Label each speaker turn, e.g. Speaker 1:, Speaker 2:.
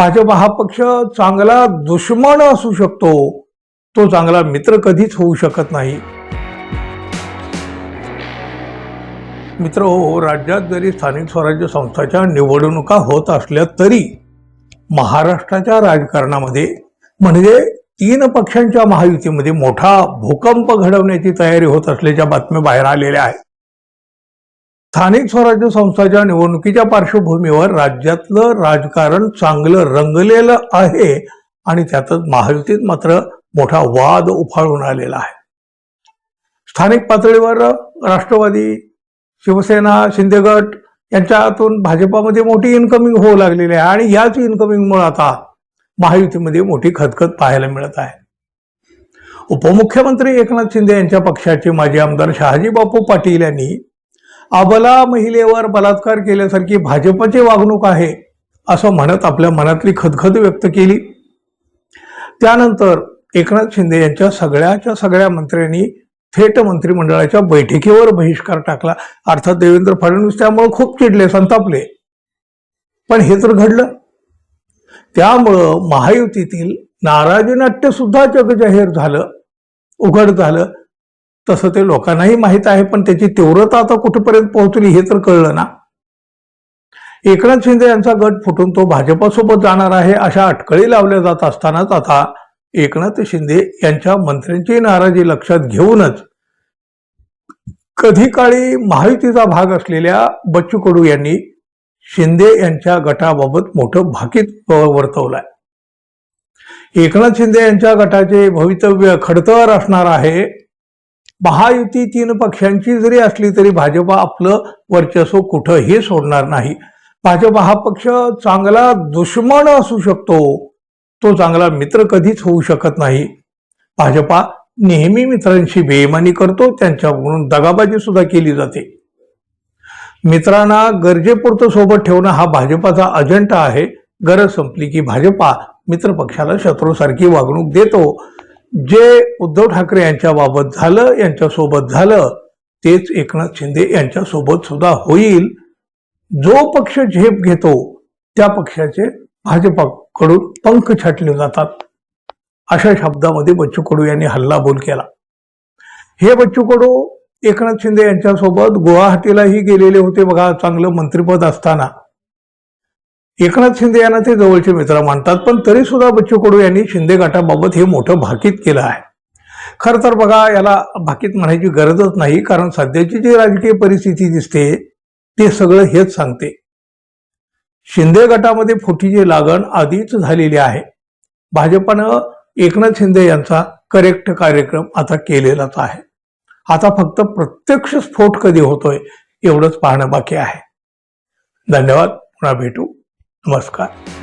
Speaker 1: भाजप हा पक्ष चांगला दुश्मन असू शकतो. तो चांगला मित्र कधीच होऊ शकत नाही. मित्र हो राज्यात जरी स्थानिक स्वराज्य संस्थाच्या निवडणुका होत असल्या तरी महाराष्ट्राच्या राजकारणामध्ये म्हणजे तीन पक्षांच्या महायुतीमध्ये मोठा भूकंप घडवण्याची तयारी होत असल्याच्या बातम्या बाहेर आलेल्या आहेत. स्थानिक स्वराज्य संस्थाच्या निवडणुकीच्या पार्श्वभूमीवर राज्यातलं राजकारण चांगलं रंगलेलं आहे आणि त्यातच महायुतीत मात्र मोठा वाद उफाळून आलेला आहे. स्थानिक पातळीवर राष्ट्रवादी शिवसेना शिंदेगट यांच्यातून भाजपामध्ये मोठी इन्कमिंग होऊ लागलेली आहे आणि याच इन्कमिंगमुळे आता महायुतीमध्ये मोठी खतखत पाहायला मिळत आहे. उपमुख्यमंत्री एकनाथ शिंदे यांच्या पक्षाचे माजी आमदार शहाजी बापू पाटील यांनी अबला महिलेवर बलात्कार केल्यासारखी भाजपची वागणूक आहे असं म्हणत आपल्या मनातली खदखद व्यक्त केली. त्यानंतर एकनाथ शिंदे यांच्या सगळ्याच्या सगळ्या मंत्र्यांनी थेट मंत्रिमंडळाच्या बैठकीवर बहिष्कार टाकला. अर्थात देवेंद्र फडणवीस त्यामुळे खूप चिडले संतापले. पण हे तर घडलं. त्यामुळं महायुतीतील नाराजी नाट्य सुद्धा जगजाहीर झालं उघड झालं. तसं ते लोकांनाही माहीत आहे पण त्याची तीव्रता आता कुठेपर्यंत पोहोचली हे तर कळलं ना. एकनाथ शिंदे यांचा गट फुटून तो भाजपासोबत जाणार आहे अशा अटकळी लावल्या जात असतानाच आता एकनाथ शिंदे यांच्या मंत्र्यांची नाराजी लक्षात घेऊनच कधी काळी महायुतीचा भाग असलेल्या बच्चू कडू यांनी शिंदे यांच्या गटाबाबत मोठं भाकीत वर्तवलंय. एकनाथ शिंदे यांच्या गटाचे भवितव्य खडतर असणार आहे महायुती तीन पक्षांची जरी असली तरी भाजपा आपलं वर्चस्व कुठंही सोडणार नाही. भाजपा हा पक्ष चांगला दुश्मन असू शकतो. तो चांगला मित्र कधीच होऊ शकत नाही. भाजपा नेहमी मित्रांशी बेईमानी करतो त्यांच्याकडून दगाबाजी सुद्धा केली जाते. मित्रांना गरजेपुरतं सोबत ठेवणं हा भाजपाचा अजेंडा आहे. गरज संपली की भाजपा मित्रपक्षाला शत्रूसारखी वागणूक देतो. जे उद्धव ठाकरे यांच्याबाबत झालं यांच्यासोबत झालं तेच एकनाथ शिंदे यांच्यासोबत सुद्धा होईल. जो पक्ष झेप घेतो त्या पक्षाचे भाजपाकडून पंख छाटले जातात. अशा शब्दामध्ये बच्चू कडू यांनी हल्लाबोल केला. हे बच्चू कडू एकनाथ शिंदे यांच्यासोबत गुवाहाटीलाही गेलेले होते बघा चांगलं मंत्रिपद असताना. एकनाथ शिंदे यांना ते जवळचे मित्र मानतात पण तरी सुद्धा बच्चू कडू यांनी शिंदे गटाबाबत हे मोठं भाकीत केलं आहे. खरं तर बघा याला भाकीत म्हणायची गरजच नाही कारण सध्याची जी राजकीय परिस्थिती दिसते ते सगळं हेच सांगते. शिंदे गटामध्ये फुटीची लागण आधीच झालेली आहे. भाजपानं एकनाथ शिंदे यांचा करेक्ट कार्यक्रम आता केलेलाच आहे. आता फक्त प्रत्यक्ष स्फोट कधी होतोय एवढंच पाहणं बाकी आहे. धन्यवाद पुन्हा भेटू. नमस्कार.